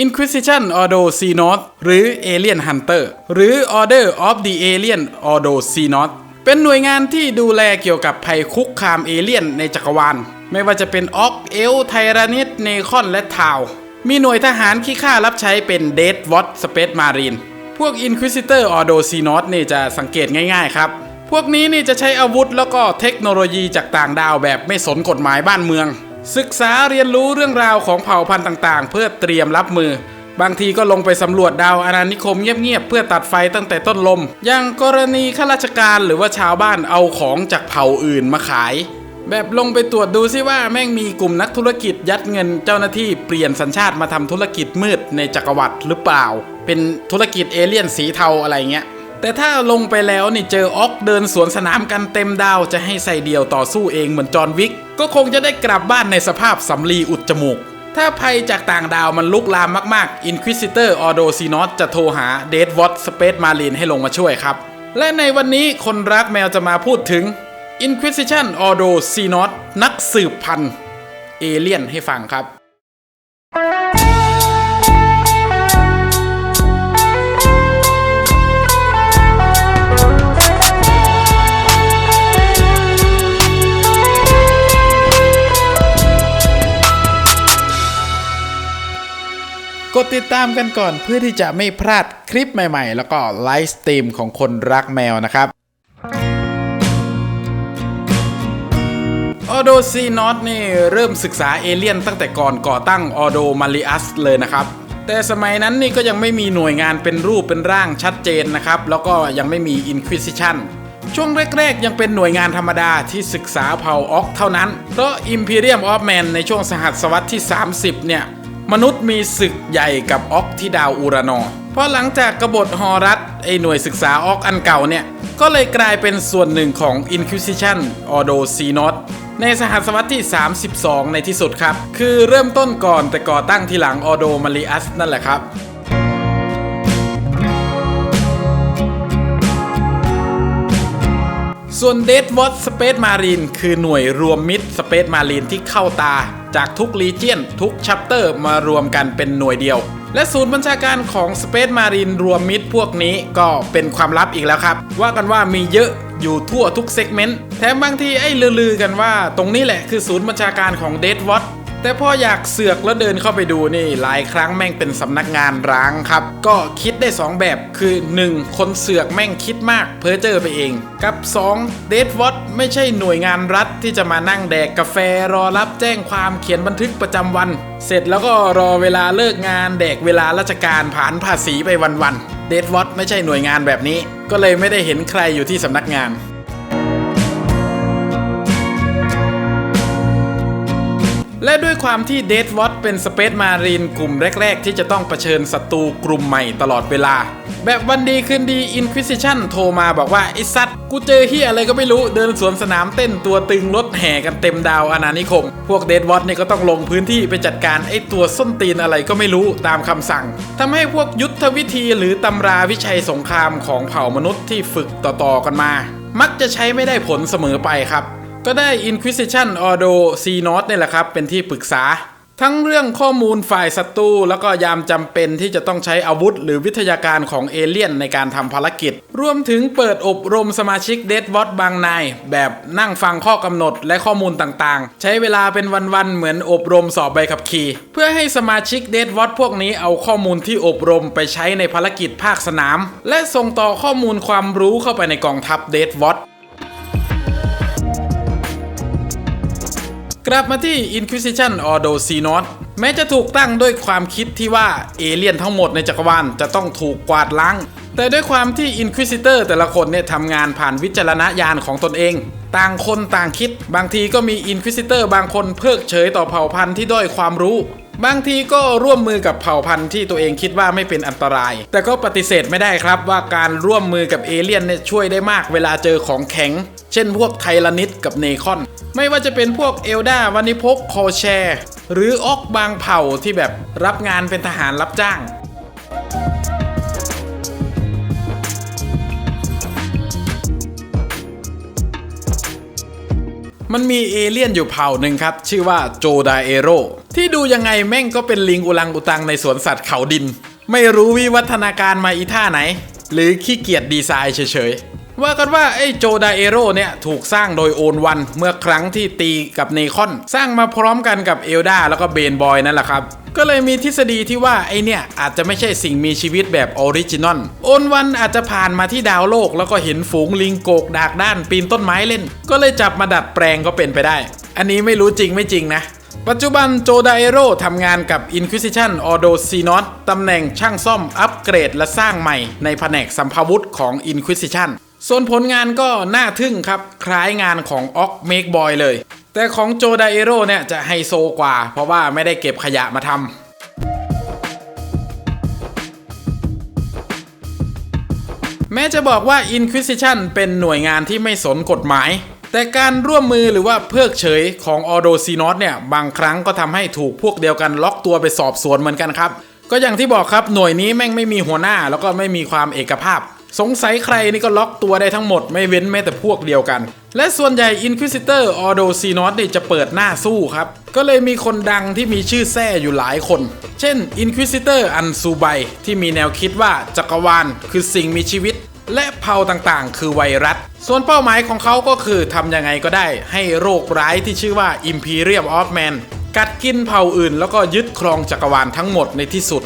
Inquisition Ordo Xenos หรือ Alien Hunter หรือ Order of the Alien Ordo Xenos เป็นหน่วยงานที่ดูแลเกี่ยวกับภัยคุกคามเอเลี่ยนในจักรวาล ไม่ว่าจะเป็นออกเอล ไทรานิสเนคอน และทาว มีหน่วยทหารขี้ข้ารับใช้เป็น Dead Watch Space Marine พวก Inquisitor Ordo Xenos นี่จะสังเกตง่ายๆครับ พวกนี้นี่จะใช้อาวุธแล้วก็เทคโนโลยีจากต่างดาวแบบไม่สนกฎหมายบ้านเมือง ศึกษาเรียนรู้เรื่องราวของเผ่าพันธุ์ต่างๆ เพื่อเตรียมรับมือ บางทีก็ลงไปสำรวจดาวอาณานิคมเงียบๆเพื่อตัดไฟตั้งแต่ต้นลม อย่างกรณีข้าราชการหรือว่าชาวบ้านเอาของจากเผ่าอื่นมาขาย แบบลงไปตรวจดูซิว่าแม่งมีกลุ่มนักธุรกิจยัดเงินเจ้าหน้าที่เปลี่ยนสัญชาติมาทำธุรกิจมืดในจักรวรรดิหรือเปล่า เป็นธุรกิจเอเลี่ยนสีเทาอะไรเงี้ยแต่ถ้าลงไปแล้วนี่เจอออกเดินสวนสนามกันเต็มดาวจะให้ใส่เดียวต่อสู้เองเหมือนจอห์นวิก ก็คงจะได้กลับบ้านในสภาพสำลีอุดจมูก ถ้าภัยจากต่างดาวมันลุกลามมากๆ Inquisitor Ordo s i n o s จะโทรหา Dead Watch Space Marine ให้ลงมาช่วยครับ และในวันนี้คนรักแมวจะมาพูดถึง Inquisition Ordo s i n o s นักสืบพันธุ์เอเลี่ยนให้ฟังครับ ดติดตามกันก่อนเพื่อที่จะไม่พลาดคลิปใหม่ๆ แล้วก็ไลฟ์สตรีมของคนรักแมวนะครับออโดซีนอตนี่เริ่มศึกษาเอเลี่ยนตั้งแต่ก่อนก่อตั้งออโดมาริอัสเลยนะครับ แต่สมัยนั้นนี่ก็ยังไม่มีหน่วยงานเป็นรูปเป็นร่างชัดเจนนะครับ แล้วก็ยังไม่มี Inquisition ช่วงแรกๆ ยังเป็นหน่วยงานธรรมดาที่ศึกษาเผ่าออกเท่านั้น เพราะ Imperium of Man ในช่วงสหัสวรรษที่ 30 เนี่ย มนุษย์มีศึกใหญ่กับออกที่ดาวอูรานอเพราะหลังจากกบฏฮอรัสไอหน่วยศึกษาออกอันเก่าเนี่ย ก็เลยกลายเป็นส่วนหนึ่งของ Inquisition Ordo Xenos ในสหัสวรรษที่ 32 ในที่สุดครับ คือเริ่มต้นก่อนแต่ก่อตั้งทีหลัง Ordo Marius นั่นแหละครับส่วน Dead Watch Space Marine คือหน่วยรวมมิตร Space Marine ที่เข้าตา จากทุกลีเจียนทุกชัปเตอร์มารวมกันเป็นหน่วยเดียว และศูนย์บัญชาการของ Space Marine รวมมิตรพวกนี้ก็เป็นความลับอีกแล้วครับ ว่ากันว่ามีเยอะอยู่ทั่วทุกเซกเมนต์แถมบางทีไอ้ลือๆกันว่า ตรงนี้แหละคือศูนย์บัญชาการของ Dead Watch แต่พออยากเสือกแล้วเดินเข้าไปดูนี่หลายครั้งแม่งเป็นสำนักงานร้างครับ ก็คิดได้ 2 แบบคือ 1. คนเสือกแม่งคิดมากเพ้อเจอไปเอง กับ 2. d e a d w a t ไม่ใช่หน่วยงานรัฐที่จะมานั่งแดกกาแฟรอรับแจ้งความเขียนบันทึกประจำวัน เสร็จแล้วก็รอเวลาเลิกงานแดกเวลาราชการผ่านภาษีไปวันๆ d e a d w a t ไม่ใช่หน่วยงานแบบนี้ ก็เลยไม่ได้เห็นใครอยู่ที่สำนักงาน และด้วยความที่เดดวอตเป็นสเปซมารีนกลุ่มแรก ๆ ที่จะต้องเผชิญศัตรูกลุ่มใหม่ตลอดเวลา แบบวันดีคืนดี Inquisition โทรมาบอกว่า ไอ้สัตว์ กูเจอเฮียอะไรก็ไม่รู้เดินสวนสนามเต้นตัวตึงรถแห่กันเต็มดาวอาณานิคม พวกเดดวอตนี่ยก็ต้องลงพื้นที่ไปจัดการไอ้ตัวส้นตีนอะไรก็ไม่รู้ตามคำสั่งทำให้พวกยุทธวิธีหรือตำราวิชัยสงครามของเผ่ามนุษย์ที่ฝึกต่อๆกันมา มักจะใช้ไม่ได้ผลเสมอไปครับ ก็ได้ Inquisition Ordo Xenos นี่แหละครับ เป็นที่ปรึกษา ทั้งเรื่องข้อมูลฝ่ายศัตรูแล้วก็ยามจำเป็นที่จะต้องใช้อาวุธ หรือวิทยาการของเอเลี่ยนในการทำภารกิจ รวมถึงเปิดอบรมสมาชิก Dead w a t บางนาย แบบนั่งฟังข้อกำหนดและข้อมูลต่างๆ ใช้เวลาเป็นวันๆ เหมือนอบรมสอบใบขับขี่ เพื่อให้สมาชิก Dead w a t พวกนี้เอาข้อมูลที่อบรมไปใช้ในภารกิจภาคสนาม และส่งต่อข้อมูลความรู้เข้าไปในกองทัพ Dead w a t กลับมาที่ Inquisition Ordo Xenos แม้จะถูกตั้งด้วยความคิดที่ว่าเอเลี่ยนทั้งหมดในจักรวาลจะต้องถูกกวาดล้าง แต่ด้วยความที่ Inquisitor แต่ละคนเนี่ยทำงานผ่านวิจารณญาณของตนเอง ต่างคนต่างคิด บางทีก็มี Inquisitor บางคนเพิกเฉยต่อเผ่าพันธุ์ที่ด้อยความรู้ บางทีก็ร่วมมือกับเผ่าพันธุ์ที่ตัวเองคิดว่าไม่เป็นอันตราย แต่ก็ปฏิเสธไม่ได้ครับว่าการร่วมมือกับเอเลี่ยนเนี่ยช่วยได้มากเวลาเจอของแข็ง เช่นพวกไทลานิดกับเนคอน ไม่ว่าจะเป็นพวกเอลดาวันิพกคอแชร์ หรือออกบางเผ่าที่แบบรับงานเป็นทหารรับจ้าง มันมีเอเลี่ยนอยู่เผ่าหนึ่งครับ ชื่อว่าโจดาเอโรที่ดูยังไงแม่งก็เป็นลิงอุลังอุตังในสวนสัตว์เขาดิน ไม่รู้วิวัฒนาการมาอีท่าไหน หรือขี้เกียจดีไซน์เฉยๆ ว่ากันว่าไอ้โจดาเอโรเนี่ยถูกสร้างโดยโอนวันเมื่อครั้งที่ตีกับเนคอน สร้างมาพร้อมกันกับเอลดาแล้วก็เบนบอยนั่นแหละครับ ก็เลยมีทฤษฎีที่ว่าไอเนี่ยอาจจะไม่ใช่สิ่งมีชีวิตแบบออริจินอลโอนวันอาจจะผ่านมาที่ดาวโลก แล้วก็เห็นฝูงลิงโกกดากด้านปีนต้นไม้เล่น ก็เลยจับมาดัดแปลงก็เป็นไปได้ อันนี้ไม่รู้จริงไม่จริงนะ ปัจจุบันโจไดเอโรทำงานกับ Inquisition o d o c y n o t ตำแหน่งช่างซ่อมอัปเกรดและสร้างใหม่ในแผนกสัมภาวุธของ Inquisition ส่วนผลงานก็น่าทึ่งครับ คล้ายงานของ o c Make Boy เลย แต่ของโจไดเอโรเนี่ยจะไฮโซกว่า เพราะว่าไม่ได้เก็บขยะมาทำแม้จะบอกว่า Inquisition เป็นหน่วยงานที่ไม่สนกฎหมาย แต่การร่วมมือหรือว่าเพิกเฉยของออโดซีนอสเนี่ย บางครั้งก็ทำให้ถูกพวกเดียวกันล็อกตัวไปสอบสวนเหมือนกันครับ ก็อย่างที่บอกครับหน่วยนี้แม่งไม่มีหัวหน้าแล้วก็ไม่มีความเอกภาพ สงสัยใครนี่ก็ล็อกตัวได้ทั้งหมดไม่เว้นแม้แต่พวกเดียวกัน และส่วนใหญ่ Inquisitor o r d o c y n o s นี่จะเปิดหน้าสู้ครับ ก็เลยมีคนดังที่มีชื่อแท้อยู่หลายคน เช่น Inquisitor อันซูไบที่มีแนวคิดว่าจักรวาลคือสิ่งมีชีวิต และเผ่าต่างๆ คือไวรัส ส่วนเป้าหมายของเขาก็คือทำยังไงก็ได้ให้โรคร้ายที่ชื่อว่า Imperium of Man กัดกินเผ่าอื่น แล้วก็ยึดครองจักรวาลทั้งหมดในที่สุด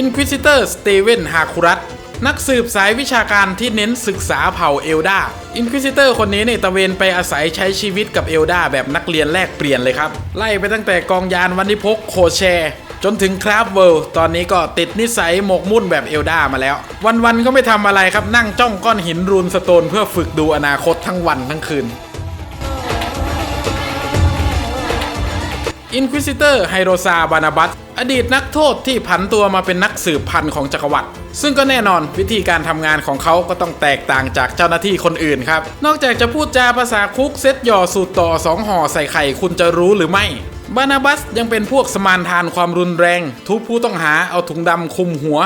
Inquisitor Steven h a k u r a t นักสืบสายวิชาการที่เน้นศึกษาเผ่าเอลดา Inquisitor คนนี้เนี่ยตะเวนไปอาศัยใช้ชีวิตกับเอลดาแบบนักเรียนแลกเปลี่ยนเลยครับ ไล่ไปตั้งแต่กองยานวันนิพกโคแชร์จนถึงคราฟเวิลด์ตอนนี้ก็ติดนิสัยหมกมุ่นแบบเอลดามาแล้ว วันๆก็ไม่ทำอะไรครับนั่งจ้องก้อนหินรูนสโตนเพื่อฝึกดูอนาคตทั้งวันทั้งคืน อินควิซิเตอร์ไฮโรซาบานาบัสอดีตนักโทษที่ผันตัวมาเป็นนักสืบพันธุ์ของจักรวรรดิซึ่งก็แน่นอนวิธีการทำงานของเขาก็ต้องแตกต่างจากเจ้าหน้าที่คนอื่นครับ นอกจากจะพูดจาภาษาคุกเซตหย่อสูตรต่อสองห่อใส่ไข่คุณจะรู้หรือไม่บานาบัสยังเป็นพวกสมานทานความรุนแรง ทุบผู้ต้องหาเอาถุงดำคุมหัว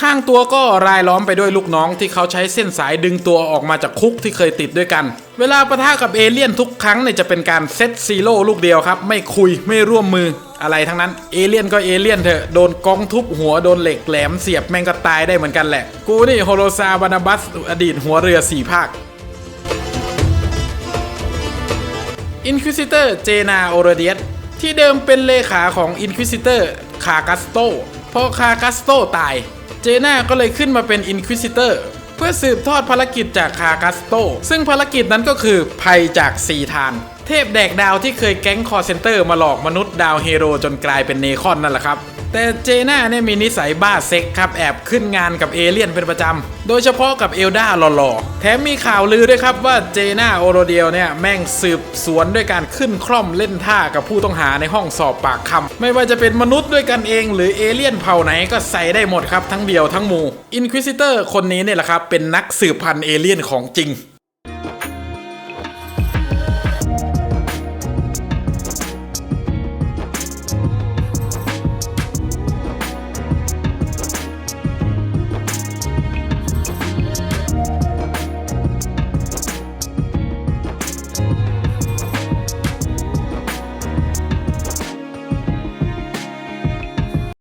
ข้างตัวก็รายล้อมไปด้วยลูกน้องที่เขาใช้เส้นสายดึงตัวออกมาจากคุกที่เคยติดด้วยกัน เวลาประทะกับเอเลี่ยนทุกครั้งเนี่ยจะเป็นการเซตซีโร่ลูกเดียวครับ ไม่คุยไม่ร่วมมืออะไรทั้งนั้น เอเลี่ยนก็เอเลี่ยนเถอะ โดนกองทุบหัวโดนเหล็กแหลมเสียบแม่งก็ตายได้เหมือนกันแหละ กูนี่โฮโลซาบานาบัส อดีตหัวเรือสี่ภาคอินควิซิเตอร์เจนาโอรเดียสที่เดิมเป็นเลขาของอินควิซิเตอร์คากัสโตพอคากัสโตตาย เจน่าก็เลยขึ้นมาเป็นอินควิซิเตอร์เพื่อสืบทอดภารกิจจากคากัสโต ซึ่งภารกิจนั้นก็คือภัยจากซีทาน เทพแดกดาวที่เคยแก๊งคอร์เซนเตอร์มาหลอกมนุษย์ดาวเฮโร่จนกลายเป็นเนคอนนั่นแหละครับ แต่เจน่าเนี่ยมีนิสัยบ้าเซ็กครับ แอบขึ้นงานกับเอเลี่ยนเป็นประจำ โดยเฉพาะกับเอลดาหล่อๆ แถมมีข่าวลือด้วยครับว่าเจน่าโอโรเดียลเนี่ยแม่งสืบสวนด้วยการขึ้นคล่อมเล่นท่ากับผู้ต้องหาในห้องสอบปากคำไม่ว่าจะเป็นมนุษย์ด้วยกันเอง หรือเอเลี่ยนเผ่าไหนก็ใส่ได้หมดครับทั้งเดียวทั้งหมู่อินควิซิเตอร์คนนี้เนี่ยแหละครับเป็นนักสืบพันธุ์เอเลี่ยนของจริง